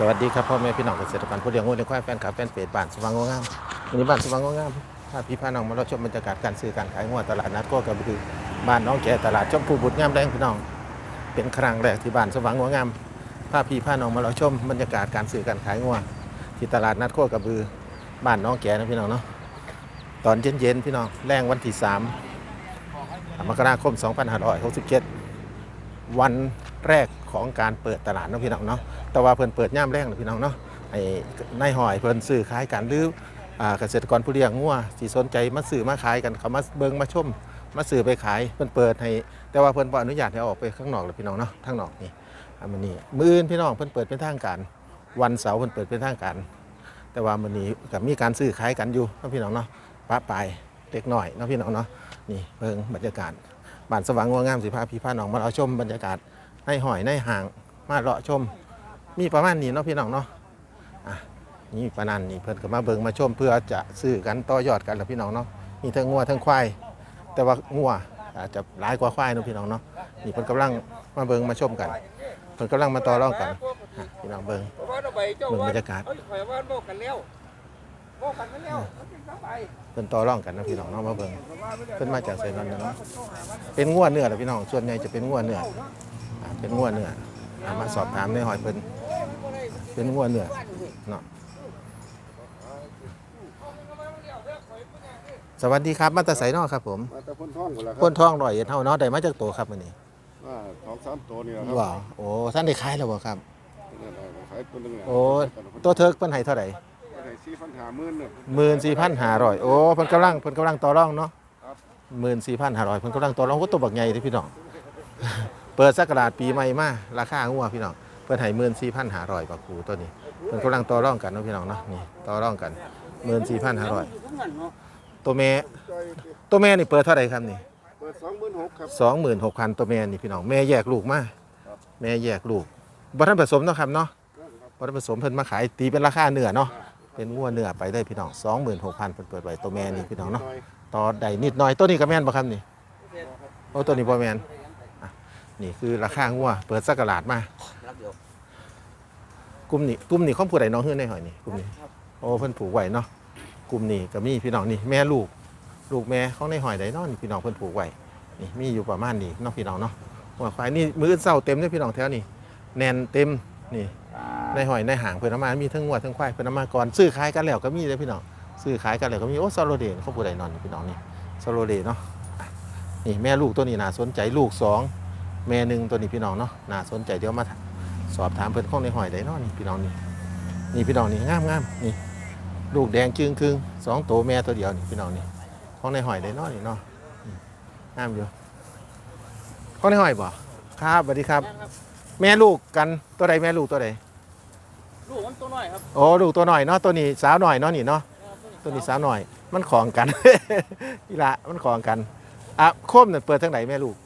สวัสดีครับพ่อแม่พี่น้องเกษตรกรผู้เลี้ยงวัวเลี้ยงควายแฟนคลับแฟนเพจบ้านสว่างงงามวันนี้บ้านสว่างงงามพาพี่พาน้องมาเราชมบรรยากาศการซื้อการขายงัวตลาดนัดก็กระบือบ้านน้องแก่ตลาดชมพูบุตรงามแดงพี่น้อง เป็นครั้งแรกที่บ้านสว่างงงามพาพี่พาน้องมาเราชมบรรยากาศการซื้อการขายงัวที่ตลาดนัดโคกระบือบ้านน้องแก่นะพี่น้องเนาะตอนเย็นๆพี่น้องแรงวันที่3มกราคม 2567 วันแรกของการเปิดตลาดนะพี่น้องเนาะ แต่ว่าเพิ่นเปิดย่ามแรงนะพี่น้องเนาะไอ้นายหอยเพิ่นซื้อขายกันหรืออ่าเกษตรกรผู้เลี้ยงงัวสิสนใจมาซื้อมาขายกันเขามาเบิ่งมาชมมาซื้อไปขายเพิ่นเปิดให้ แต่ว่าเพิ่นบ่อนุญาตให้ออกไปข้างนอกเลยพี่น้องเนาะทางนอกนี่อันนี้มื้ออื่นพี่น้องเพิ่นเปิดเป็นทางการ วันเสาร์เพิ่นเปิดเป็นทางการ แต่ว่ามื้อนี้ก็มีการซื้อขายกันอยู่เนาะพี่น้องเนาะปะปลายเล็กน้อยเนาะพี่น้องเนาะนี่เบิ่งบรรยากาศบ้านสว่างงัวงามสิพาพี่พาน้องมาเอาชมบรรยากาศในหอยในห่างมาเลาะชม มีประมาณนี้เนาะพี่น้องเนาะอะนี่ประมาณนี้เพิ่นก็มาเบิ่งมาชมเพื่อจะซื้อกันต่อยอดกันแหละพี่น้องเนาะมีทั้งงัวทั้งควายแต่ว่างัวอาจจะหลายกว่าควายเนาะพี่น้องเนาะนี่เพิ่นกำลังมาเบิ่งมาชมกันเพิ่นกำลังมาต่อรองกันอะพี่น้องเบิ่งเพราะว่าเราไปเจ้าเบิ่งว่าบรรยากาศเอ้ยข่อยว่าบอกกันแล้วบอกกันไปแล้วมันเป็นสบายเพิ่นต่อรองกันนะพี่น้องเนาะมาเบิ่งเพิ่นมาจากไสนนท์เนาะเป็นงัวเนื้อแหละพี่น้องส่วนใหญ่จะเป็นงัวเนื้ออะเป็นงัวเนื้ออะมาสอบถามในหอยเพิ่น เป็นงัวเนื้อเนาะสวัสดีครับมาแตาไสนอครับผมมาแต่พ่นท่องหมดแล้วคพ้รับนท้องร่อยเอ็ดเท่าเนาะได้มาจากตัวครับมื้อนี้ว่าสองสามตัวนี่แหละครับว้าวโอ้ท่านได้ขายแล้วบ่ครับนี่แหละขายตัวหนึงเนี่ยโอ้ ตัวเทิกเพิ่นให้เท่าไหร่ได้สี่พันหาหมื่นเนี่ย14,500โอ้เพิ่นกำลังเพิ่นกำลังต่อรองเนาะครับ14,500เพิ่นกำลังต่อรองก็ตัวบักใหญ่เด้อพี่น้อง เปิดสักราชปีใหม่มาราคางัวพี่น้อง เพิ่นให้14,500บาทคูตัวนี้เพิ่นกำลังต่อรองกันเนาะพี่น้องเนาะนี่ต่อรองกัน14,500ตัวแม่ตัวแม่นี่เปิดเท่าไหร่ครับนี่เปิดสองหมื่นหกครับสองหมื่นหกพันตัวแม่นี่พี่น้องแม่แยกลูกมาครับแม่แยกลูกบัทันผสมเนาะครับเนาะบัทันผสมเพิ่นมาขายตีเป็นราคาเนื้อเนาะเป็นงัวเนื้อไปได้พี่น้องสองหมื่นหกพันเพิ่นเปิดไว้ตัวแม่นี่พี่น้องเนาะหอยต่อใดนิดหน่อยตัวนี้ก็แม่นบ่ครับนี่โอ้ตัวนี้บ่แม่นอะนี่คือราคางัวเปิดสักกะลาดมา กลุ่มนี้กลุ่มนี้ของผู้ใดน้องเฮือนในหอยนี่กลุ่มนี้โอ้เพิ่นผูกไว้เนาะกลุ่มนี้ก็มีพี่น้องนี่แม่ลูก ลูกแม่ของในหอยใดเนาะนี่พี่น้องเพิ่นผูกไว้นี่มีอยู่ประมาณนี้เน้องพี่น้องเนาะหัวควายนี่มือเศร้าเต็มเลยพี่น้องแถวนี้แน่นเต็มนี่ในหอยในหางเพิ่นเอามามีทั้งงัวทั้งควายเพิ่นเอามาก่อนซื้อขายกันแล้วก็มีเลยพี่น้องซื้อขายกันแล้วก็มีโอ้ซาโลเดนเขาผู้ใดนอนนี่พี่น้องนี่ซาโลเดเนาะอะนี่แม่ลูกตัวนี้น่าสนใจลูกสองแม่หนึ่งตัวนี้พี่น้องเนาะน่าสนใจเดี๋ยวมา สอบถามเพิ่นข้องในหอยใดเนาะนี่พี่น้องนี่นี่พี่น้องนี่งามงามนี่ลูกแดงจึงครึ่งสองตัวแม่ตัวเดียวนี่พี่น้องนี่ข้องในหอยใดเนาะนี่เนาะอืมงามอยู่ข้อในห้อยบ่ครับสวัสดีครับ แม่ลูกกันตัวใดแม่ลูกตัวใดลูกมันตัวน้อยครับโอ้ลูกตัวหน่อยเนาะตัวนี้สาวหน่อยเนาะนี่เนาะตัวนี้สาวหน่อย มันของกันนี่ละมันของกันอะโคมเนี่ยเปิดทางไหนแม่ลูก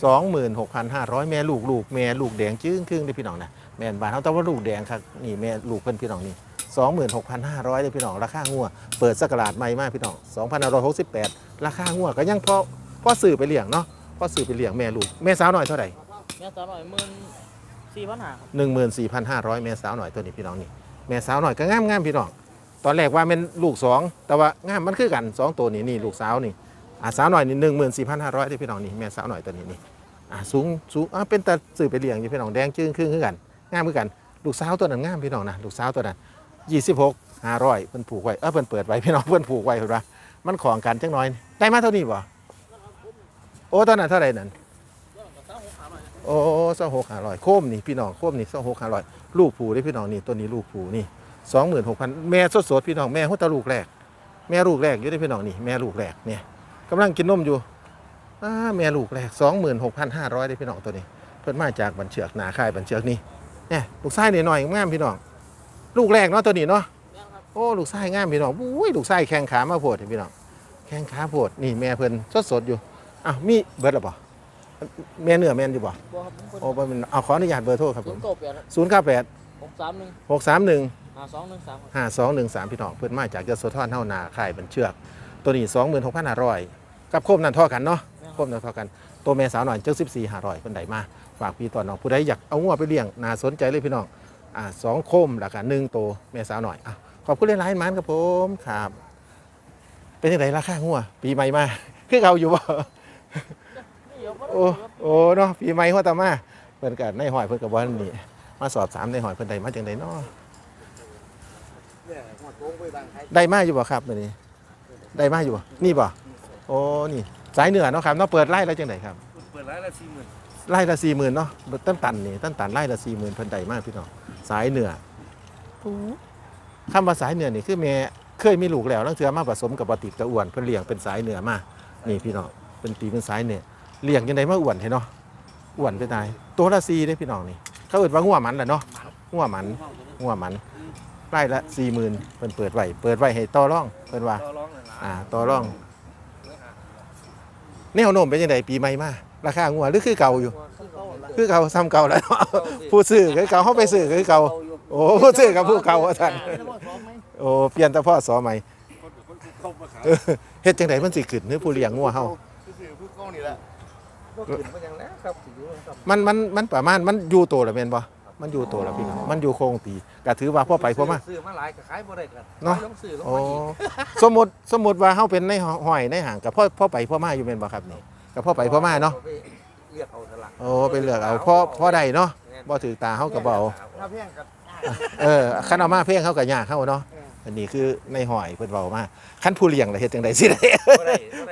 เก้าหกเท้าเลยครับสองหมื่นหกพันห้าร้อยแม่ลูกลูกแม่ลูกแดงจึ้งครึ่งเลยพี่น้องนะแม่นบานเขาแต่ว่าลูกแดงครับนี่แม่ลูกเพิ่นพี่น้องนี่สองหมื่นหกพันห้าร้อยเลยพี่น้องราคางัวเปิดสักราดใหม่มากพี่น้องสองพันห้าร้อยหกสิบแปดราคางัวก็ยังพอพอสื่อไปเลี้ยงเนาะพอสื่อไปเลี้ยงแม่ลูกแม่สาวหน่อยเท่าไหร่แม่สาวหน่อยหมื่นสี่พันห้าครับหนึ่งหมื่นสี่พันห้าร้อยแม่สาวหน่อยตัวนี้พี่น้องนี่แม่สาวหน่อยก็งามงามพี่น้องตอนแรกว่าเป็นลูกสองแต่ว่างามมันคือกันสองตัวนี้นี่ลูกสาวนี่ อ่าสาวหน่อยนี่หนึ่งหมื่นสี่พันห้าร้อยที่พี่น้องนี่แม่สาวหน่อยตัวนี้นี่อ่าสูงสูงอ่าเป็นตาสื่อไปเลี้ยงอยู่พี่น้องแดงจึ้งครึ่งคือกันงามคือกัน ลูกสาวตัวนั้นงามพี่น้องนะลูกสาวตัวนั้นยี่สิบหกห้าร้อยเพิ่นผูกไว้เออเพิ่นเปิดไว้พี่น้องเพิ่นผูกไว้เห็นปะมันของกันจังน้อยได้มาเท่านี้บ่โอ้ตอนนั้นเท่าไหร่นั่นโอ้สองหกห้าร้อยโคมนี่พี่น้องโคมนี่สองหกห้าร้อยลูกผูได้พี่น้องนี่ตัวนี้ลูกผูนี่สองหมื่นหกพันแม่สดสดพี่น้องแม่หัวตาลูกแรก แม่ลูกแรกอยู่ได้พี่น้องนี่แม่ลูกแรกเนี่ย กำลังกินนมอยู่อ้าแม่ลูกแรกสองหมื่นหกพันห้าร้อยได้พี่น้องตัวนี้ เพิ่นมาจากบันเชือกหนาค่ายบันเชือกนี่เนี่ยลูกไส้นี่หน่อยงามพี่น้องลูกแรกเนาะตัวนี้เนาะแม่ครับโอ้ลูกไส้งามพี่น้องอุ้ยลูกไส้แข้งขามาโพดพี่น้องแข้งขาโพดนี่แม่เพิ่นสดสดๆอยู่อ้าวมีเบิร์ดหรอปะแม่เนื้อแม่นอยู่บ่บัวครับผมโอ้บ่เป็นเอาขออนุญาตเบอร์โทรครับผศูนมย์เก้าแปดศูนย์เก้าแปดหกสามหนึ่งหกสามหนึ่งห้าสองหนึ่งสามครับห้าสองหนึ่งสามพี่น้องเพื่อนมาจากยโสธรเท่านาข่ายบันเชือก ตัวนี้สองหมื่นหกพันห้าร้อยกับโคมนั่นเท่อกันเนาะโคมนั่นเท่อกันตัวแม่สาวหน่อยเจ้าสิบสี่ห้าร้อยคนใดมาฝากพี่ต่อน้องผู้ใดอยากเอางัวไปเลี้ยงน่าสนใจเลยพี่น้องอ่าสองโคมแล้วก็หนึ่งโตวแม่สาวหน่อยอะขอบคุณหลายๆหมันครับผมครับเป็นยังไงราคางัวปีใหม่มาคือเอาอยู่บ่โอ้โอ้เนาะปีใหม่หัวตามาเพิ่นก็ในหอยเพิ่นก็บ่ทันนี่มาสอบถามในหอยเพิ่นได้มาจังไดเนาะเนี่ยหัวโค้งไปบางไทยได้มาอยู่บ่ครับมื้อนี้ ได้มาอยู่บ่นี่บ่โอ้นี่สายเหนือเนาะครับเนาะเปิดไล่แล้วจังไดครับ เปิดร้านละสี่หมื่นไล่ละ40,000เนาะต้นตันนี่ต้นตันไล่ละ40,000เพิ่นได้มาพี่น้องสายเหนือคำว่าสายเหนือนี่คือแม่เคยมีลูกแล้วแล้วเทื่อมาผสมกับบ่ติดกับอ้วนเพิ่นเลี้ยงเป็นสายเหนือมานี่พี่น้องเป็นตีเป็นสายเหนือเลี้ยงจังไดมาอ้วนให้เนาะอ้วนไปตายตัวละ4เด้พี่น้องนี่เขาเอิ้นว่างัวหมันแหละเนาะงัวหมันงัวหมันไร่ละสี่หมื่นเพิ่นเปิดไว้เปิดไว้ให้ต่อร่องเพิ่นว่าต่อร้องเลยนะ อ่าต่อร่อง แนวโน้มเป็นยังไงปีใหม่มาราคางัวหรือคือเก่าอยู่ คือเก่าซ้ำเก่าแล้วเนาะผู้ซื้อคือเก่าเฮาไปซื้อคือเก่าโอ้ผู้ซื้อกับผู้เก่าว่าซั่นโอ้เปลี่ยนแต่พ่อสอใหม่คนคนเข้ามาขายเออเฮ็ดจังไดมันสิขึ้นหรือผู้เลี้ยงงัวเฮาซื้อผู้เข้านี่แหละก็ขึ้นมาอย่างแล้วครับถือว่าครับมันมันมันประมาณมันอยู่โตแล้วแม่นบ่ มันอยู่โตแล้วพี่น้องมันอยู่โครงตีก็ถือว่าพ่อไปพ่อมาซื้อมาหลายก็ขายบ่ได้กันเนาะต้องซื้อลงโอ้มาอีกสมมุติสมมุติว่าเฮาเป็นในห้อยในห่างกับพ่อพ่อไปพ่อมาอยู่แม่นบ่ครับนี่กับพ่อไปพ่อมาเนาะไปเรียกเอาสลักโอ้ไปเลือกเอาพ่อพ่อใดเนาะบ่ถือตาเฮาก็บ่เอาถ้าแพงกับเออคันเอามาเพ่งเฮาก็ยากเฮาเนาะอันนี้คือในหอยเพิ่นเว้ามาคันผู้เลี้ยงล่ะเฮ็ดจังไดสิได้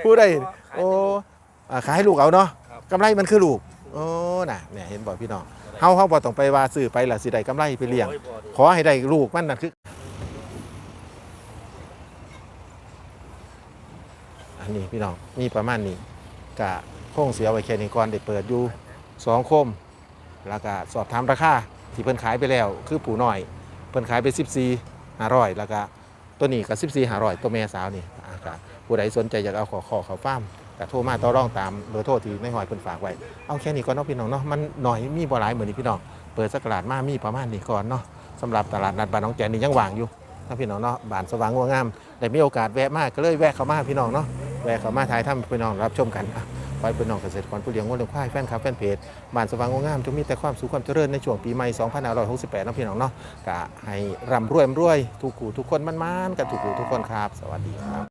ผู้ใดโอ้อ่าขายให้ลูกเอาเนาะกำไรมันคือลูกโอ้น่ะเนี่ยเห็นบ่พี่น้อง เฮาเฮาบ่ต้องไปว่าซื้อไปล่ะสิได้กำไรไปเลี้ยง ขอให้ได้ลูกมันนั่นคือ อันนี้พี่น้องมีประมาณนี้กะโค้งเสียไว้แค่นี้ก่อนได้เปิดอยู่สองโคม แล้วก็สอบถามราคาที่เพิ่นขายไปแล้ว คือปู่น้อย เพิ่นขายไป 14 500แล้วก็ตัวนี้ก็14 500ตัวแม่สาวนี่อ่าก็ผู้ใดสนใจอยากเอาขอขอเขาฟาร์ม ก็โทรมาต่อรองตามเบอร์โทรที่ในหอยเพิ่นฝากไว้ เอาแค่นี้ก่อนเนาะพี่น้องเนาะ มันหน่อยมีบ่หลายเหมือนนี้พี่น้อง เปิดสักตลาดมามีประมาณนี้ก่อนเนาะสำหรับตลาดนัดบ้านน้องแจนนี่ยังว่างอยู่นะพี่น้องเนาะบ้านสว่างงัวงามได้มีโอกาสแวะมากก็เลยแวะเข้ามาพี่น้องเนาะ แวะเข้ามาถ่ายทำพี่น้องรับชมกันอะขอให้พี่น้องเกษตรกรผู้เลี้ยงวัวเลี้ยงควายแฟนคลับแฟนเพจบ้านสว่างงัวงามจงมีแต่ความสุขความเจริญในช่วงปีใหม่2568นะพี่น้องเนาะก็ให้ร่ำรวยร่ำรวยทุกคู่ทุกคนมันๆกันทุกคู่ทุกคนครับ สวัสดีครับ